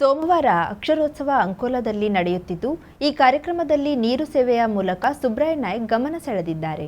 ಸೋಮವಾರ ಅಕ್ಷರೋತ್ಸವ ಅಂಕೋಲಾದಲ್ಲಿ ನಡೆಯುತ್ತಿದ್ದು ಈ ಕಾರ್ಯಕ್ರಮದಲ್ಲಿ ನೀರು ಸೇವೆಯ ಮೂಲಕ ಸುಬ್ರಾಯ್ ನಾಯ್ಕ್ ಗಮನ ಸೆಳೆದಿದ್ದಾರೆ.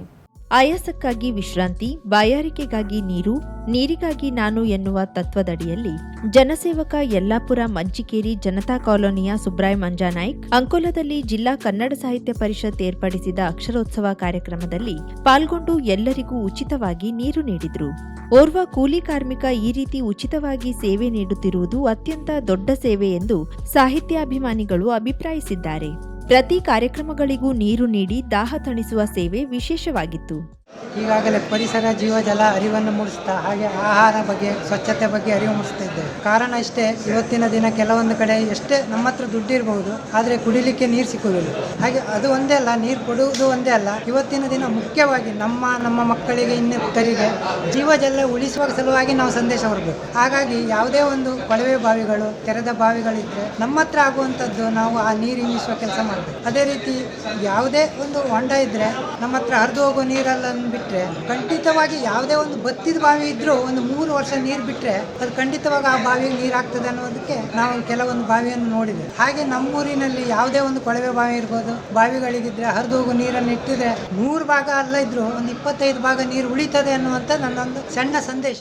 ಆಯಾಸಕ್ಕಾಗಿ ವಿಶ್ರಾಂತಿ, ಬಾಯಾರಿಕೆಗಾಗಿ ನೀರು, ನೀರಿಗಾಗಿ ನಾನು ಎನ್ನುವ ತತ್ವದಡಿಯಲ್ಲಿ ಜನಸೇವಕ ಯಲ್ಲಾಪುರ ಮಂಚಿಕೇರಿ ಜನತಾ ಕಾಲೋನಿಯ ಸುಬ್ರಾಯ್ ಮಂಜಾನಾಯ್ಕ್, ಅಂಕೋಲದಲ್ಲಿ ಜಿಲ್ಲಾ ಕನ್ನಡ ಸಾಹಿತ್ಯ ಪರಿಷತ್ ಏರ್ಪಡಿಸಿದ ಅಕ್ಷರೋತ್ಸವ ಕಾರ್ಯಕ್ರಮದಲ್ಲಿ ಪಾಲ್ಗೊಂಡು ಎಲ್ಲರಿಗೂ ಉಚಿತವಾಗಿ ನೀರು ನೀಡಿದ್ರು. ಓರ್ವ ಕೂಲಿ ಕಾರ್ಮಿಕ ಈ ರೀತಿ ಉಚಿತವಾಗಿ ಸೇವೆ ನೀಡುತ್ತಿರುವುದು ಅತ್ಯಂತ ದೊಡ್ಡ ಸೇವೆ ಎಂದು ಸಾಹಿತ್ಯಾಭಿಮಾನಿಗಳು ಅಭಿಪ್ರಾಯಿಸಿದ್ದಾರೆ. ಪ್ರತಿ ಕಾರ್ಯಕ್ರಮಗಳಿಗೂ ನೀರು ನೀಡಿ ದಾಹ ತಣಿಸುವ ಸೇವೆ ವಿಶೇಷವಾಗಿತ್ತು. ಈಗಾಗಲೇ ಪರಿಸರ ಜೀವಜಲ ಅರಿವನ್ನು ಮೂಡಿಸ್ತಾ ಹಾಗೆ ಆಹಾರ ಬಗ್ಗೆ, ಸ್ವಚ್ಛತೆ ಬಗ್ಗೆ ಅರಿವು ಮೂಡಿಸ್ತಾ ಇದ್ದೇವೆ. ಕಾರಣ ಇಷ್ಟೇ, ಇವತ್ತಿನ ದಿನ ಕೆಲವೊಂದು ಕಡೆ ಎಷ್ಟೇ ನಮ್ಮ ಹತ್ರ ದುಡ್ಡಿರಬಹುದು ಆದರೆ ಕುಡಿಲಿಕ್ಕೆ ನೀರು ಸಿಕ್ಕುವುದಿಲ್ಲ. ಹಾಗೆ ಅದು ಒಂದೇ ಅಲ್ಲ, ನೀರು ಕೊಡುವುದು ಒಂದೇ ಅಲ್ಲ. ಇವತ್ತಿನ ದಿನ ಮುಖ್ಯವಾಗಿ ನಮ್ಮ ನಮ್ಮ ಮಕ್ಕಳಿಗೆ, ಇನ್ನಿತರಿಗೆ ಜೀವಜಲ ಉಳಿಸುವ ಸಲುವಾಗಿ ನಾವು ಸಂದೇಶ ಹೊರಬೇಕು ಹಾಗಾಗಿ ಯಾವುದೇ ಒಂದು ಕೊಳವೆ ಬಾವಿಗಳು, ತೆರೆದ ಬಾವಿಗಳಿದ್ರೆ ನಮ್ಮ ಹತ್ರ ಆಗುವಂಥದ್ದು ನಾವು ಆ ನೀರು ಇಂಗಿಸುವ ಕೆಲಸ ಮಾಡಬೇಕು. ಅದೇ ರೀತಿ ಯಾವುದೇ ಒಂದು ಹೊಂಡ ಇದ್ರೆ ನಮ್ಮ ಹತ್ರ ಹರಿದು ಹೋಗೋ ನೀರಲ್ಲ ಬಿಟ್ಟರೆ ಖಂಡಿತವಾಗಿ ಯಾವುದೇ ಒಂದು ಬತ್ತಿದ ಬಾವಿ ಇದ್ರೂ ಒಂದು ಮೂರು ವರ್ಷ ನೀರು ಬಿಟ್ಟರೆ ಅದು ಖಂಡಿತವಾಗಿ ಆ ಬಾವಿಗೆ ನೀರು ಆಗ್ತದೆ ಅನ್ನೋದಕ್ಕೆ ನಾವು ಕೆಲವೊಂದು ಬಾವಿಯನ್ನು ನೋಡಿದೆ ಹಾಗೆ ನಮ್ಮೂರಿನಲ್ಲಿ ಯಾವುದೇ ಒಂದು ಕೊಳವೆ ಬಾವಿ ಇರ್ಬೋದು, ಬಾವಿಗಳಿಗಿದ್ರೆ ಹರಿದು ಹೋಗೋ ನೀರನ್ನು ಇಟ್ಟಿದ್ರೆ ನೂರು ಭಾಗ ಅಲ್ಲ ಇದ್ರೂ ಒಂದು ಇಪ್ಪತ್ತೈದು ಭಾಗ ನೀರು ಉಳಿತದೆ ಅನ್ನುವಂಥ ನನ್ನೊಂದು ಸಣ್ಣ ಸಂದೇಶ.